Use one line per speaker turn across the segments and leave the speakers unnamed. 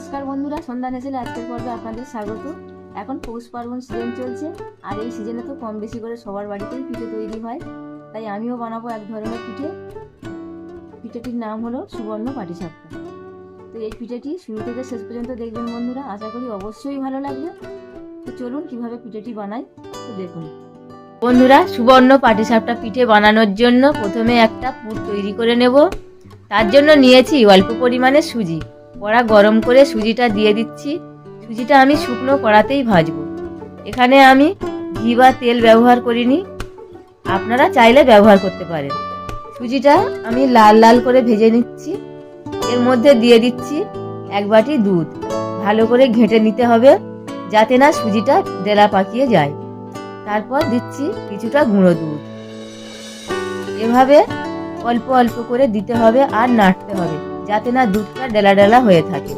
নমস্কার বন্ধুরা, সন্ধ্যা নেসেলে আজকের পর্বে আপনাদের স্বাগত। এখন পৌষ পার্বণ সিজন চলছে, আর এই সিজনে তো কম বেশি করে সবার বাড়িতেই পিঠে তৈরি হয়। তাই আমিও বানাবো এক ধরনের পিঠে। পিঠেটির নাম হলো সুবর্ণ পাটিসাপটা। তো এই পিঠেটি শুরু থেকে শেষ পর্যন্ত দেখবেন বন্ধুরা, আশা করি অবশ্যই ভালো লাগবে। তো চলুন কীভাবে পিঠেটি বানাই, তো দেখুন। বন্ধুরা, সুবর্ণ পাটিসাপটা পিঠে বানানোর জন্য প্রথমে একটা পুর তৈরি করে নেব। তার জন্য নিয়েছি অল্প পরিমাণে সুজি। কড়া গরম করে সুজিটা দিয়ে দিচ্ছি। সুজিটা আমি শুকনো কড়াতেই ভাজব। এখানে আমি ঘি বা তেল ব্যবহার করিনি। আপনারা চাইলে ব্যবহার করতে পারেন। সুজিটা আমি লাল লাল করে ভেজে নিচ্ছি। এর মধ্যে দিয়ে দিচ্ছি এক বাটি দুধ। ভালো করে ঘেঁটে নিতে হবে যাতে না সুজিটা ডেলা পাকিয়ে যায়। তারপর দিচ্ছি কিছুটা গুঁড়ো দুধ। এভাবে অল্প অল্প করে দিতে হবে আর নাড়তে হবে। যাতে না দুধটা ডেলা ডেলা হয়ে থাকে।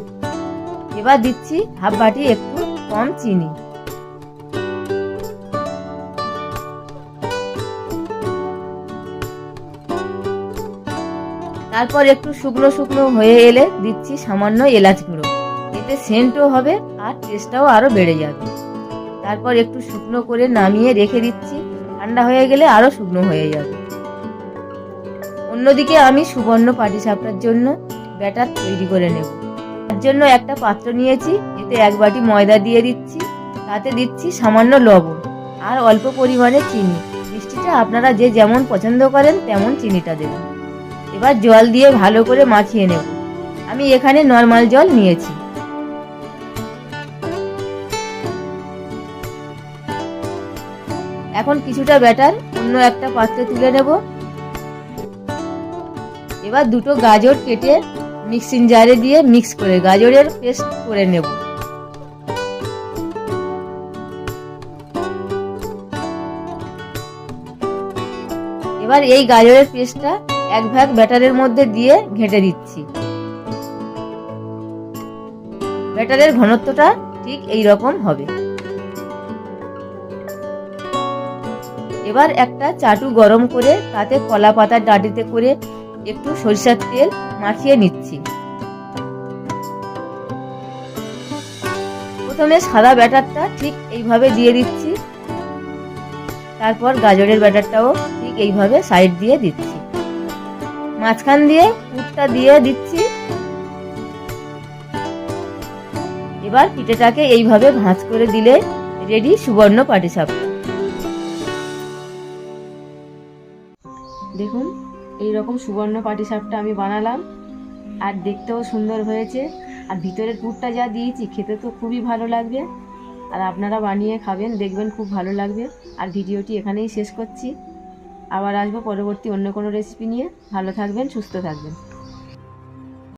এবার দিচ্ছি হাফ বাটি একটু কম চিনি। তারপর একটু শুকনো শুকনো হয়ে এলে দিচ্ছি সামান্য এলাচ গুঁড়ো। এতে সেন্টও হবে আর টেস্টটাও আরও বেড়ে যাবে। তারপর একটু শুকনো করে নামিয়ে রেখে দিচ্ছি। ঠান্ডা হয়ে গেলে আরও শুকনো হয়ে যাবে। অন্যদিকে আমি সুবর্ণ পাটি পাটিসাপটার জন্য ব্যাটার তৈরি করে নেব। তার জন্য একটা পাত্র নিয়েছি, এতে এক বাটি ময়দা দিয়ে দিচ্ছি, তাতে দিচ্ছি সামান্য লবণ আর অল্প পরিমাণে চিনি। মিষ্টিটা আপনারা যে যেমন পছন্দ করেন তেমন চিনিটা দেবেন। এবার জল দিয়ে ভালো করে মাখিয়ে নেব। আমি এখানে নর্মাল জল নিয়েছি। এখন কিছুটা ব্যাটার অন্য একটা পাত্রে তুলে নেব। এবার দুটো গাজর কেটে মিক্সিং জারে দিয়ে মিক্স করে গাজরের পেস্ট করে নেব। এবার এই গাজরের পেস্টটা এক ভাগ ব্যাটারের মধ্যে দিয়ে ঘেঁটে দিচ্ছি। ব্যাটারের ঘনত্বটা ঠিক এই রকম হবে। এবার একটা চাটু গরম করে তাতে কলা পাতার ডাঁটিতে করে একটু সরিষার তেল মাখিয়ে নিচ্ছি। প্রথমে সাদা ব্যাটারটা ঠিক এইভাবে দিয়ে দিচ্ছি। তারপর গাজরের ব্যাটারটাও ঠিক এইভাবে সাইড দিয়ে দিচ্ছি। মাঝখান দিয়ে পুরটা দিয়ে দিচ্ছি। এবার পিঠেটাকে এইভাবে ভাঁজ করে দিলে রেডি সুবর্ণ পাটিসাপটা দেখুন এই রকম সুবর্ণ পাটিসাপটা আমি বানালাম। আর দেখতেও সুন্দর হয়েছে। আর ভিতরের পুরটা যা দিয়েছি, খেতে তো খুবই ভালো লাগবে। আর আপনারা বানিয়ে খাবেন, দেখবেন খুব ভালো লাগবে। আর ভিডিওটি এখানেই শেষ করছি। আবার আসব পরবর্তী অন্য কোনো রেসিপি নিয়ে। ভালো থাকবেন, সুস্থ থাকবেন।